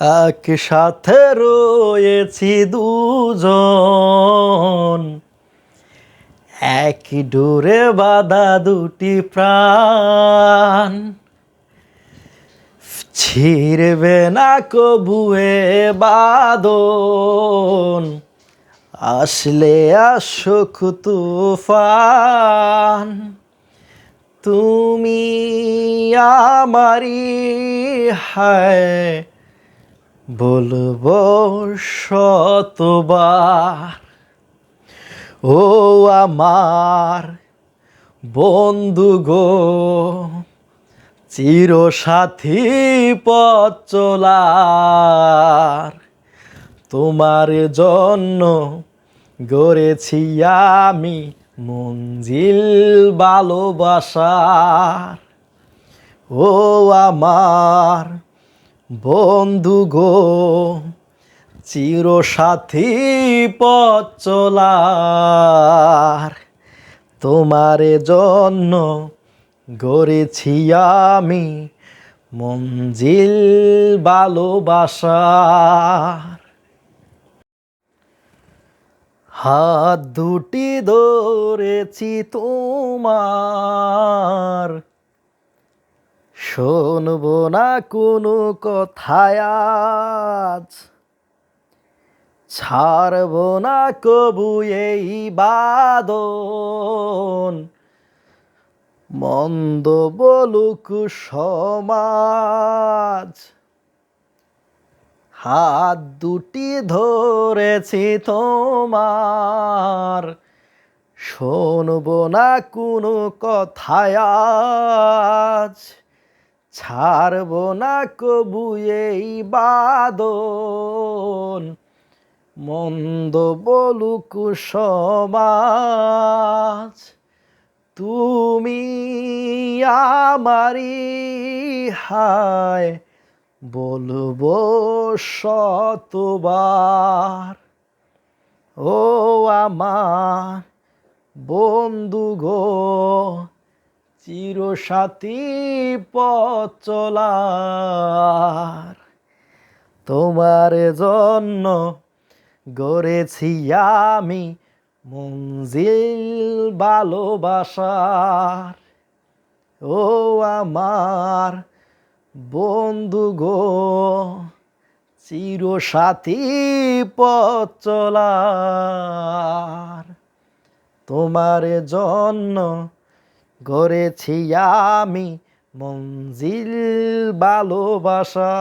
একসাথে রয়েছি দুজন। এক ডোরে বাঁধা দুটি প্রাণ। ছিড়বে না কবুয়ে বাদন আসলে আসুক তুফান। তুমি আমারি হায়। বলব শতবার, ও আমার বন্ধু গো চির সাথী পথ চলার তোমার জন্য গড়েছি আমি মঞ্জিল ভালোবাসার। ও আমার বন্ধু গো চির সাথী পথ চলার তোমার জন্য গড়েছি আমি মঞ্জিল ভালোবাসার। হাত দুটি ধরেছি তোমার শুনব না কোনো কথায় আজ। ছাড়বো না কবু এই বাদন। মন্দ বলুক সমাজ। হাত দুটি ধরেছি তোমার। শোনবো না কোনো কথায় আজ। ছাড়বো না কবু এই বাদন। মন্দ বলুক সমাজ, তুমি আমারি হায়, বলব শতবার। ও আমার বন্ধু গো চির সাথী পথ চলার। তোমার জন্য গড়েছি আমি মঞ্জিল ভালোবাসার। ও আমার বন্ধু গো চির সাথী পথ চলার। তোমার জন্য গড়েছি আমি মঞ্জিল ভালোবাসা